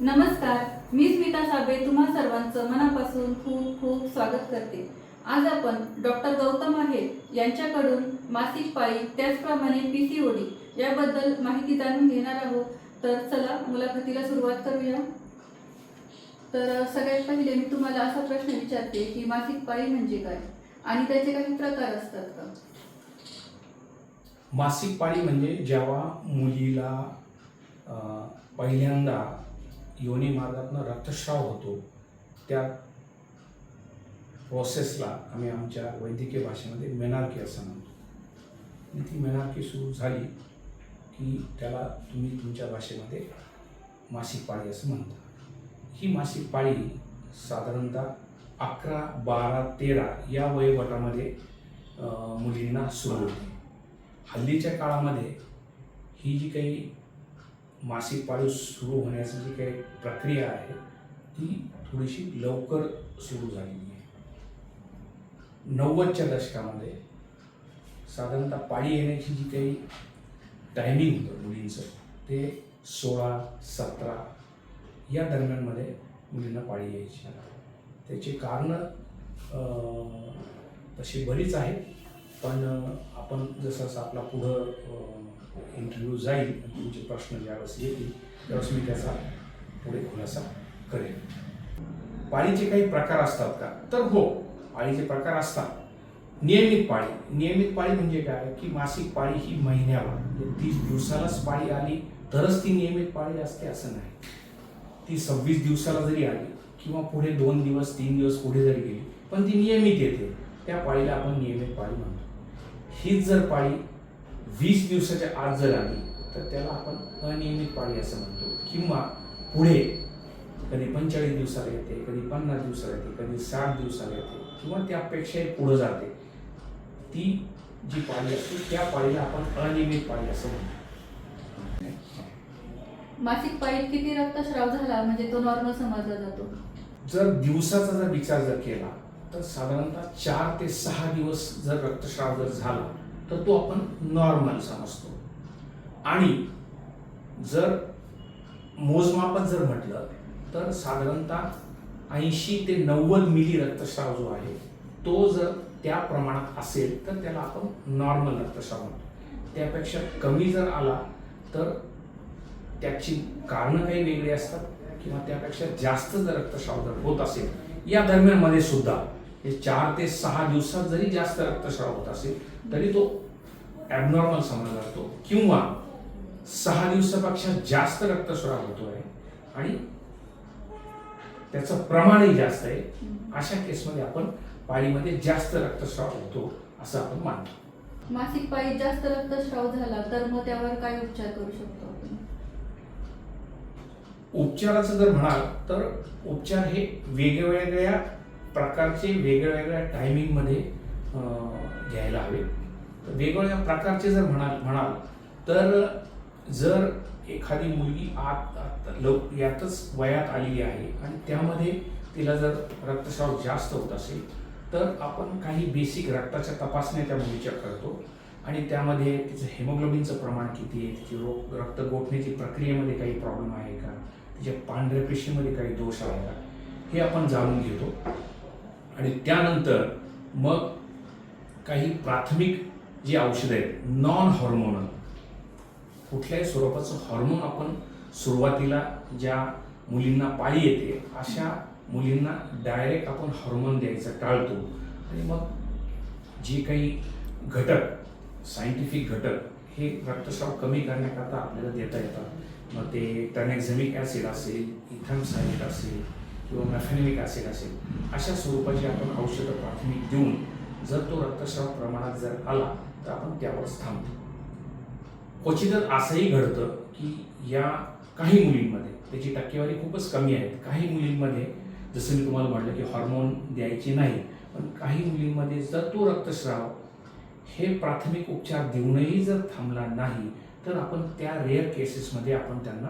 नमस्कार मी स्मिता साबे तुम्हा सर्वांचं मनापासून खूप खूप स्वागत करते. आज आपण डॉक्टर गौतम आहे यांच्याकडून मासिक पाळी त्याचप्रमाणे पी सी ओडी याबद्दल माहिती जाणून घेणार आहोत. तर चला मुलाखतीला सुरुवात करूया. तर सगळ्यात पहिले मी तुम्हाला असा प्रश्न विचारते की मासिक पाळी म्हणजे काय? आणि त्याचे काही प्रकार असतात का? मासिक पाळी म्हणजे जेव्हा मुलीला पहिल्यांदा योनी मार्गातनं रक्तस्राव होतो. त्या प्रोसेसला आम्ही आमच्या वैद्यकीय भाषेमध्ये मेनार्की असं म्हणतो. आणि ती मेनार्की सुरू झाली की त्याला तुम्ही तुमच्या भाषेमध्ये मासिक पाळी असं म्हणता. ही मासिक पाळी साधारणतः अकरा बारा तेरा या वयोगटामध्ये मुलींना सुरू होते. हल्लीच्या काळामध्ये ही जी काही मासिक पाळी सुरू होण्याची जी काही प्रक्रिया आहे ती थोडीशी लवकर सुरू झालेली आहे. नव्वदच्या दशकामध्ये साधारणतः पाळी येण्याची जी काही टायमिंग होतं मुलींचं ते सोळा सतरा या दरम्यानमध्ये मुलींना पाळी यायची. त्याची कारणं तशी बरीच आहेत. पण आपण जसं जसं आपला पुढं इंटरव्ह्यू जाईल तुमचे प्रश्न ज्यावेळेस येतील त्यावेळेस मी त्याचा पुढे खुलासा करेन. पाळीचे काही प्रकार असतात का? तर हो पाळीचे प्रकार असतात. नियमित पाळी. नियमित पाळी म्हणजे काय? की मासिक पाळी ही महिन्यावर. म्हणजे तीस दिवसालाच पाळी आली तरच ती नियमित पाळी असते असं नाही. ती सव्वीस दिवसाला जरी आली किंवा पुढे दोन दिवस तीन दिवस पुढे जरी गेली पण ती नियमित येते. त्या पाळीला आपण नियमित पाळी म्हणतो. हीच जर पाळी वीस दिवसाच्या आत जर आली तर त्याला आपण अनियमित पाळी असं म्हणतो. किंवा पुढे कधी पंचेचाळीस दिवसाला येते कधी पन्नास दिवसाला येते कधी साठ दिवसाला येते किंवा त्यापेक्षाही पुढे जाते. ती जी पाळी असते त्या पाळीला आपण अनियमित पाळी असं म्हणतो. मासिक पाळीत किती रक्तस्राव झाला? म्हणजे तो नॉर्मल समजला जातो. जर दिवसाचा जर विचार जर केला तर साधारणतः चार ते सहा दिवस जर रक्तस्राव जर झाला तर तो आपण नॉर्मल समजतो. आणि जर मोजमापात जर म्हटलं तर साधारणतः ऐंशी ते नव्वद मिली रक्तस्राव जो आहे तो जर त्या प्रमाणात असेल तर त्याला आपण नॉर्मल रक्तस्राव म्हणतो. त्यापेक्षा कमी जर आला तर त्याची कारणं काही वेगळी असतात किंवा त्यापेक्षा जास्त जर रक्तस्राव जर होत असेल या दरम्यानमध्ये सुद्धा हे चार ते सहा दिवसात जरी जास्त रक्तस्राव होत असेल तरी तो ॲबनॉर्मल समजला जातो किंवा सहा दिवसापेक्षा जास्त रक्तस्राव होतोय आणि त्याचं प्रमाणही जास्त आहे अशा केसमध्ये आपण पाळीमध्ये जास्त रक्तस्राव होतो असं आपण मानतो. मासिक पाळीत जास्त रक्तस्राव झाला तर मग त्यावर काय उपचार करू शकतो उपचाराचं जर म्हणाल तर उपचार हे वेगवेगळ्या प्रकारचे वेगळ्यावेगळ्या टायमिंगमध्ये घ्यायला हवे. वेगवेगळ्या प्रकारचे जर म्हणाल म्हणाल तर जर एखादी मुलगी आत आत- लव यातच वयात आलेली आहे आणि त्यामध्ये तिला जर रक्तस्राव जास्त होत असेल तर आपण काही बेसिक रक्ताच्या तपासण्या त्या मुलीच्या करतो आणि त्यामध्ये तिचं हेमोग्लोबिनचं प्रमाण किती आहे तिची रोग रक्त गोठण्याची प्रक्रियेमध्ये काही प्रॉब्लेम आहे का तिच्या पांढऱ्या पेशीमध्ये काही दोष आहे का हे आपण जाणून घेतो. आणि त्यानंतर मग काही प्राथमिक जी औषधं आहेत नॉन हॉर्मोनल कुठल्याही स्वरूपाचं हॉर्मोन आपण सुरुवातीला ज्या मुलींना पाळी येते अशा मुलींना डायरेक्ट आपण हॉर्मोन द्यायचं टाळतो. आणि मग जे काही घटक सायंटिफिक घटक हे रक्तस्राव कमी करण्याकरता आपल्याला देता येतात. मग ते टर्नेक्झमिक ॲसिड असेल इथॅमसाईड असेल किंवा मॅफेनिमिक ॲसिड असेल अशा स्वरूपाची आपण औषधं प्राथमिक देऊन जर तो रक्तस्राव प्रमाणात जर आला तर आपण त्यावरच थांबतो. क्वचितच असंही घडतं की या काही मुलींमध्ये त्याची टक्केवारी खूपच कमी आहे. काही मुलींमध्ये जसं मी तुम्हाला म्हटलं की हॉर्मोन द्यायचे नाही पण काही मुलींमध्ये जर तो रक्तस्राव हे प्राथमिक उपचार देऊनही जर थांबला नाही तर आपण त्या रेअर केसेसमध्ये आपण त्यांना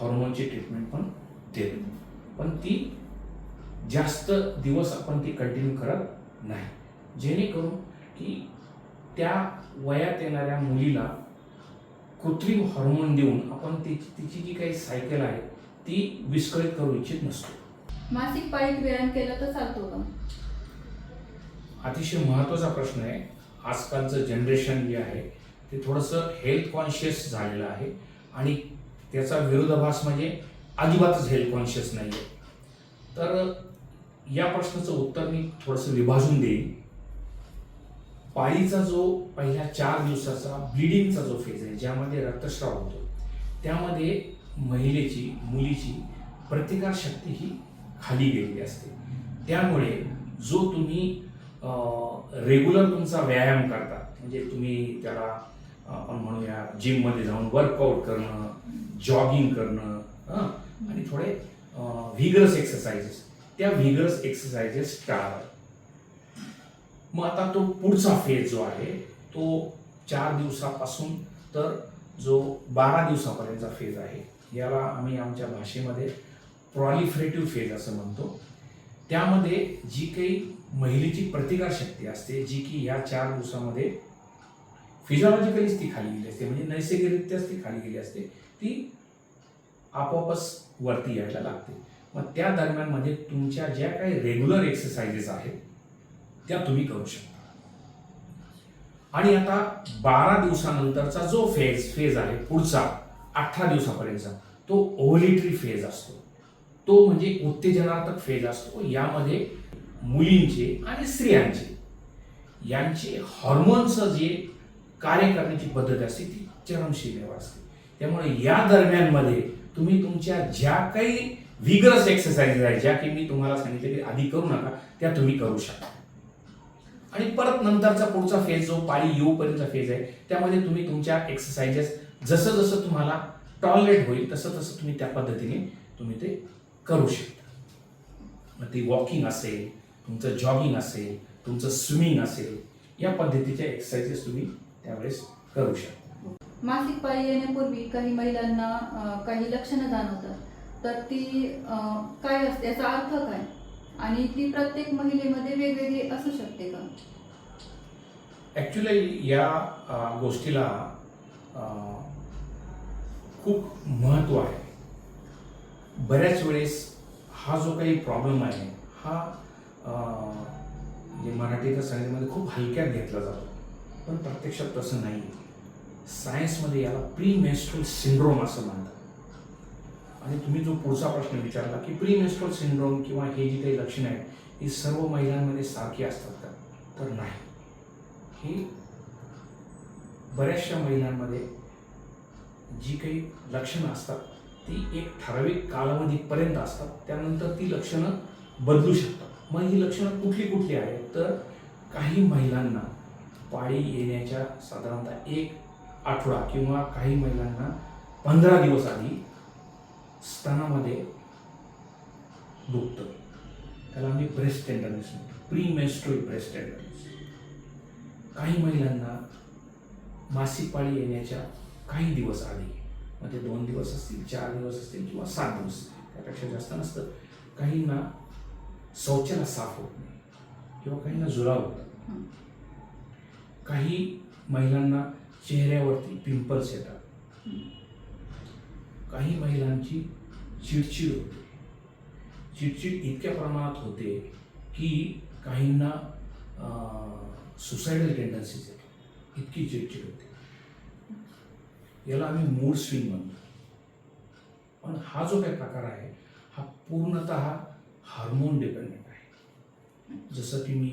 हॉर्मोनची ट्रीटमेंट पण देतो पण ती जास्त दिवस आपण ती कंटिन्यू करत नाही. जेणेकरून की त्या वयात येणाऱ्या मुलीला कृत्रिम हॉर्मोन देऊन आपण तिची तिची जी काही सायकल आहे ती विस्कळीत करू इच्छित नसतो. मासिक पाळीत व्यायाम केला तर चालतो का? अतिशय महत्त्वाचा प्रश्न आहे. आजकालचं जनरेशन जे आहे ते थोडंसं हेल्थ कॉन्शियस झालेलं आहे. आणि त्याचा विरोधाभास म्हणजे अजिबातच हेल्थ कॉन्शियस नाही आहे तर या प्रश्नाचं उत्तर मी थोडंसं विभाजून देईन. पाळीचा जो पहिल्या चार दिवसाचा ब्लिडिंगचा जो फेज आहे ज्यामध्ये रक्तस्राव होतो त्यामध्ये महिलेची मुलीची प्रतिकारशक्ती ही खाली गेलेली असते. त्यामुळे जो तुम्ही रेग्युलर तुमचा व्यायाम करता म्हणजे तुम्ही त्याला आपण म्हणूया जिममध्ये जाऊन वर्कआउट करणं जॉगिंग करणं आणि थोडे व्हिगरस एक्सरसाइजेस त्या व्हिगरस एक्सरसाइजेस टाळा. मग आता तो पुढचा फेज जो आहे तो चार दिवसापासून तर जो बारा दिवसापर्यंतचा फेज आहे याला आम्ही आमच्या भाषेमध्ये प्रॉलिफरेटिव्ह फेज असं म्हणतो. त्यामध्ये जी काही महिलेची प्रतिकारशक्ती असते जी की या चार दिवसामध्ये फिजिओलॉजिकलीच ती खाली गेली असते म्हणजे नैसर्गिकरित्याच ती खाली गेली असते ती आपोआपच वरती यायला लागते. मग त्या दरम्यानमध्ये म्हणजे तुमच्या ज्या काही रेग्युलर एक्सरसाइजेस आहेत त्या तुम्ही करू शकता. आणि आता बारा दिवसानंतरचा जो फेज फेज आहे पुढचा अठरा दिवसापर्यंतचा तो ओव्हलेटरी फेज असतो. तो म्हणजे उत्तेजनात्मक फेज असतो. यामध्ये मुलींचे आणि स्त्रियांचे यांचे हॉर्मोन्सचं जे कार्य करण्याची पद्धत असते ती चरमशिलेवर असते. त्यामुळे या दरम्यानमध्ये तुम्ही तुमच्या ज्या काही विगरस एक्सरसाइजेस आहेत ज्या की मी तुम्हाला सांगितले की आधी करू नका त्या तुम्ही करू शकता. आणि परत नंतरचा पुढचा फेज जो पाळी येऊपर्यंतचा फेज आहे त्यामध्ये तुम्ही तुमच्या एक्सरसाइजेस जसं जसं तुम्हाला टॉलरेट होईल तसं तसं तुम्ही त्या पद्धतीने तुम्ही ते करू शकता. मग ती वॉकिंग असेल तुमचं जॉगिंग असेल तुमचं स्विमिंग असेल या पद्धतीच्या एक्सरसाइजेस तुम्ही त्यावेळेस करू शकता. मासिक पाळी येण्यापूर्वी काही महिलांना काही लक्षणं जाणवतात. तर ती काय असते याचा अर्थ काय? आणि ती प्रत्येक महिलेमध्ये वेगवेगळी असू शकते का? ॲक्च्युली या गोष्टीला खूप महत्त्व आहे. बऱ्याच वेळेस हा जो काही प्रॉब्लेम आहे हा म्हणजे मराठीच्या संगीतामध्ये खूप हलक्यात घेतला जातो. पण प्रत्यक्षात तसं नाही सायन्समध्ये याला प्री मेस्ट्रल सिंड्रोम असं म्हणतात. आणि तुम्ही जो पुढचा प्रश्न विचारला की प्री मेस्ट्रल सिंड्रोम किंवा हे जी काही लक्षणं आहेत ही सर्व महिलांमध्ये सारखी असतात का? तर नाही. ही बऱ्याचशा महिलांमध्ये जी काही लक्षणं असतात ती एक ठराविक कालावधीपर्यंत असतात. त्यानंतर ती लक्षणं बदलू शकतात. मग ही लक्षणं कुठली कुठली आहेत? तर काही महिलांना पाळी येण्याच्या साधारणतः एक आठवडा किंवा काही महिलांना पंधरा दिवस आधी स्तनामध्ये दुखतं. त्याला आम्ही ब्रेस्ट टेंडरनेस म्हणतो. प्री मेस्ट्रोल ब्रेस्ट टेंडरनेस काही महिलांना मासिक पाळी येण्याच्या काही दिवस आधी मग ते दोन दिवस असतील चार दिवस असतील किंवा सात दिवस त्यापेक्षा जास्त नसतं. काहींना शौचाला साफ होत नाही किंवा काहींना जुलाब होतात हं. काही महिलांना चेहऱ्यावरती पिंपल्स येतात. काही महिलांची चिडचिड होते. चिडचिड इतक्या प्रमाणात होते की काहींना सुसायडल टेंडन्सीज येतात. इतकी चिडचिड होते. याला आम्ही मूड स्विंग म्हणतो. पण हा जो काही प्रकार आहे हा पूर्णत हार्मोन डिपेंडंट आहे. जसं की मी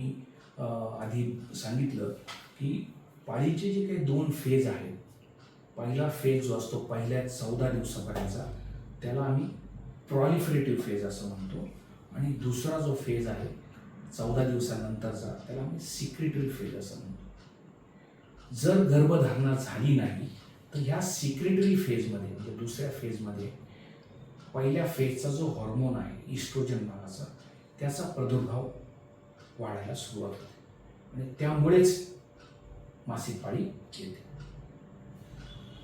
आधी सांगितलं की पाळीचे जे काही दोन फेज आहेत पहिला फेज जो असतो पहिल्या चौदा दिवसापर्यंतचा त्याला आम्ही प्रॉलिफरेटिव्ह फेज असं म्हणतो. आणि दुसरा जो फेज आहे चौदा दिवसानंतरचा त्याला आम्ही सिक्रेटरी फेज असं म्हणतो. जर गर्भधारणा झाली नाही तर ह्या सिक्रेटरी फेजमध्ये म्हणजे दुसऱ्या फेजमध्ये पहिल्या फेजचा जो हॉर्मोन आहे इस्ट्रोजन नावाचा त्याचा प्रादुर्भाव वाढायला सुरुवात होते. आणि त्यामुळेच मासिक पाळी येते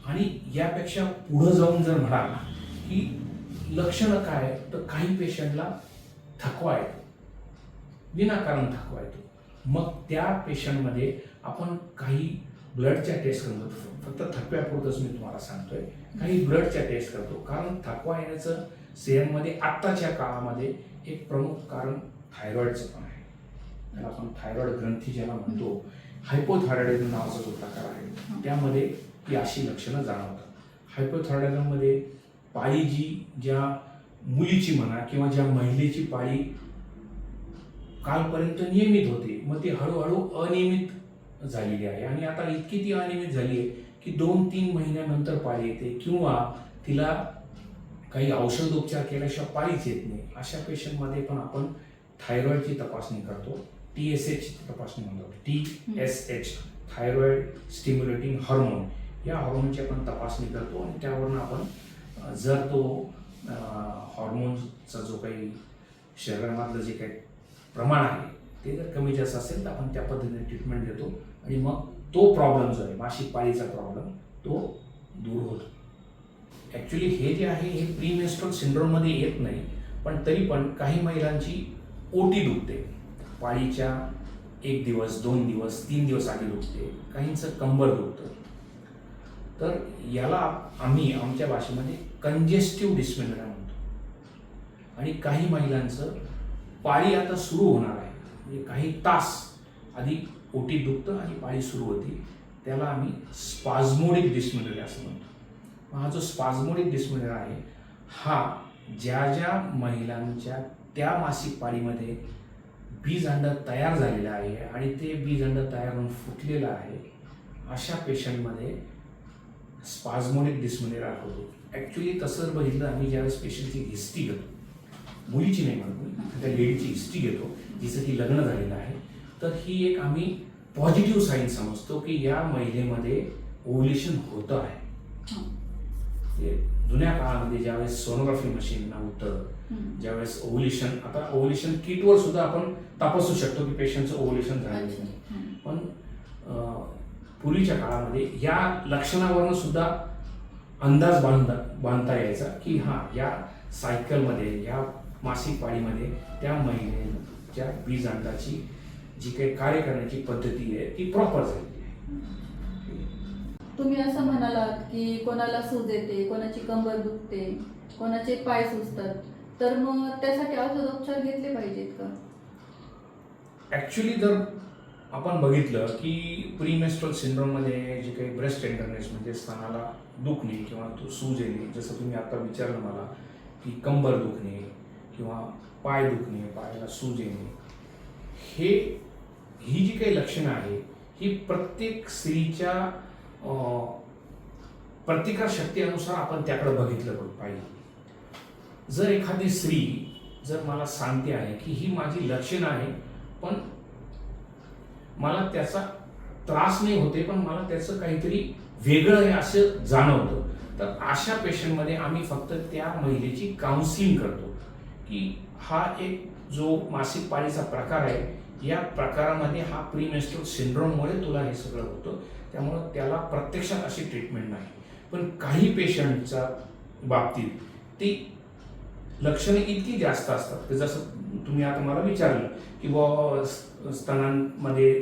आणि यापेक्षा पुढं जाऊन जर म्हणाल की लक्षणं काय तर काही पेशंटला थकवा येतो. विनाकारण थकवा येतो. मग त्या पेशंटमध्ये आपण काही ब्लडच्या टेस्ट करतो. फक्त थकव्यापुरतंच मी तुम्हाला सांगतोय. काही ब्लडच्या टेस्ट करतो. कारण थकवा येण्याचं स्त्रियांमध्ये आत्ताच्या काळामध्ये एक प्रमुख कारण थायरॉईडचं पण आहे. त्याला आपण थायरॉईड ग्रंथी ज्याला म्हणतो हायपोथायरॉइडिझम नावाचा जो प्रकार आहे त्यामध्ये ती अशी लक्षणं जाणवतात. हायपोथायरॉइडिझममध्ये पाळी जी ज्या मुलीची म्हणा किंवा ज्या महिलेची पाळी कालपर्यंत नियमित होते मग ती हळूहळू अनियमित झालेली आहे. आणि आता इतकी ती अनियमित झाली आहे की दोन तीन महिन्यानंतर पाळी येते किंवा तिला काही औषधोपचार केल्याशिवाय पाळीच येत नाही. अशा पेशंटमध्ये पण आपण थायरॉईडची तपासणी करतो. टी एस एच तपासणी म्हणतो T S H thyroid stimulating hormone या हॉर्मोनची आपण तपासणी करतो आणि त्यावरून आपण जर तो हॉर्मोनचा जो काही शरीरामधलं जे काही प्रमाण आहे ते जर कमी जास्त असेल तर आपण त्या पद्धतीने ट्रीटमेंट देतो आणि मग तो प्रॉब्लेम जो आहे मासिक पाळीचा प्रॉब्लेम तो दूर होतो. ॲक्च्युली हे जे आहे हे प्रीमेस्ट्रल सिंड्रोममध्ये येत नाही पण तरी पण काही महिलांची ओटी दुखते. पाळीच्या एक दिवस दोन दिवस तीन दिवस आधी दुखते. काहींचं कंबर दुखतं. तर याला आम्ही आमच्या भाषेमध्ये कंजेस्टिव्ह डिस्मेनोरिया म्हणतो. आणि काही महिलांचं पाळी आता सुरू होणार आहे. म्हणजे काही तास आधी ओटी दुखतं आणि पाळी सुरू होती. त्याला आम्ही स्पाझमोडिक डिस्मेनोरिया असं म्हणतो. हा जो स्पाझमोडिक डिस्मेनोरिया आहे हा ज्या ज्या महिलांच्या त्या मासिक पाळीमध्ये बीज अंड तयार झालेलं आहे आणि ते बीज अंड तयार होऊन फुटलेलं आहे अशा पेशंटमध्ये स्पाझमोनिक डिस्मोनिरा होतो ॲक्च्युली तसं जर बघितलं आम्ही ज्यावेळेस पेशंटची हिस्ट्री घेतो मुलीची नाही म्हणतो त्या लेडीची हिस्ट्री घेतो जिचं की लग्न झालेलं आहे तर ही एक आम्ही पॉझिटिव्ह साईन समजतो की या महिलेमध्ये ओव्युलेशन होतं आहे. जुन्या काळामध्ये ज्यावेळेस सोनोग्राफी मशीन नव्हतं ज्यावेळेस ओव्युलेशन आता ओव्युलेशन किटवर सुद्धा आपण तपासू शकतो की पेशंटचं ओव्युलेशन झालेलं आहे अच्छा. हं. पण पूर्वीच्या काळामध्ये या लक्षणावरून सुद्धा अंदाज बांधता बांधता यायचा की हां या सायकलमध्ये या मासिक पाळीमध्ये त्या महिलेच्या बीज अंडाची जी काही कार्य करण्याची पद्धती आहे ती प्रॉपर झालेली आहे. तुम्ही असं म्हणालात की कोणाला सूज येते कोणाची कंबर दुखते कोणाचे पाय सुजतात? तर मग त्यासाठी औषधोपचार घेतले पाहिजेत का? ॲक्च्युली जर आपण बघितलं की प्रीमेस्ट्रल सिंड्रोममध्ये जे काही ब्रेस्ट टेंडरनेस म्हणजे स्तनाला दुखणे किंवा तो सूज येणे जसं तुम्ही आता विचारलं मला की कंबर दुखणे किंवा पाय दुखणे पायाला सूज येणे हे ही जी काही लक्षणं आहे ही प्रत्येक स्त्रीच्या प्रतिकारशक्तीनुसार प्रतिकार शक्तीनुसार आपण त्याकडे बघितलं पाहिजे. जर एखादी स्त्री जर मला सांगते आहे की ही माझी लक्षणं आहे पण मला त्याचा त्रास नाही होते पण मला त्याचं काहीतरी वेगळं आहे असं जाणवतं तर अशा पेशंटमध्ये आम्ही फक्त त्या महिलेची काउन्सिलिंग करतो की हा एक जो मासिक पाळीचा प्रकार आहे या प्रकारामध्ये हा प्रीमेस्ट्रल सिंड्रोममुळे तुला हे सगळं होतं त्यामुळं त्याला प्रत्यक्षात अशी ट्रीटमेंट नाही. पण काही पेशंटच्या बाबतीत ती लक्षणे इतकी जास्त असतात की जसं तुम्ही आता मला विचारलं की बुवा स्तनांमध्ये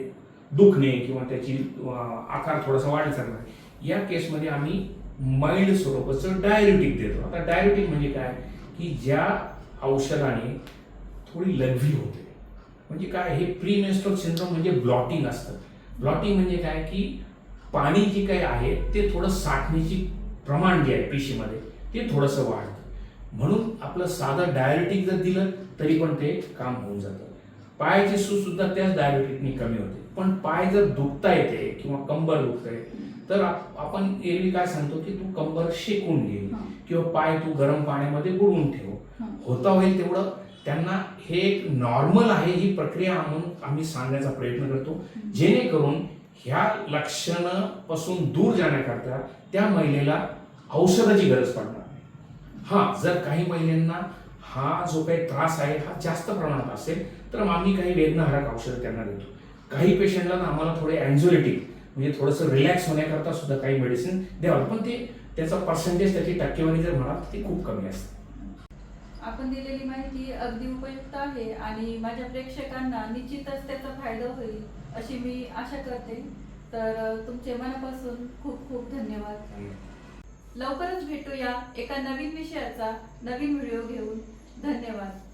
दुखणे किंवा त्याची आकार थोडासा वाढ करणं या केसमध्ये आम्ही माइल्ड स्वरूपाचं डायरेटिक देतो. आता डायरेटिक म्हणजे काय? की ज्या औषधाने थोडी लघवी होते. म्हणजे काय? हे प्री मेस्ट्रोल सिंड्रोम म्हणजे ब्लॉटिंग असतं. ब्लॉटिंग म्हणजे काय? की पाणी जे काही आहे ते थोडं साठण्याची प्रमाण जे आहे पेशीमध्ये ते थोडंसं वाढतं. म्हणून आपलं साधं डायरेटिक जर दिलं तरी पण ते काम होऊन जातं. पायाची सूज सुद्धा त्याच डायरेटिकनी कमी होते. पण पाय जर दुखता येते किंवा कंबर दुखते तर आप- आपण एरवी काय सांगतो की तू कंबर शेकून घे. किंवा पाय तू गरम पाण्यामध्ये बुडवून ठेव. हं. होता होईल तेवढं. त्यांना हे एक नॉर्मल आहे ही प्रक्रिया म्हणून आम्ही सांगण्याचा प्रयत्न करतो. जेणेकरून ह्या लक्षणापासून दूर जाण्याकरता त्या महिलेला औषधाची गरज पडणार. हा जर काही महिलांना हा जो काही त्रास आहे हा जास्त प्रमाणात असेल तर मग आम्ही काही वेदनाहारक औषधं त्यांना देतो. काही पेशंटला ना आम्हाला थोडे अँझोलिटी म्हणजे थोडंसं रिलॅक्स होण्याकरता सुद्धा काही मेडिसिन द्यावं. पण ते त्याचा पर्सेंटेज त्याची टक्केवारी जर म्हणाल ती खूप कमी असते. आपण दिलेली माहिती अगदी उपयुक्त आहे आणि माझ्या प्रेक्षकांना निश्चितच त्याचा फायदा होईल अशी मी आशा करते. तर तुमचे मनापासून खूप खूप धन्यवाद. लवकरच भेटूया एका नवीन विषयाचा नवीन व्हिडिओ घेऊन. धन्यवाद.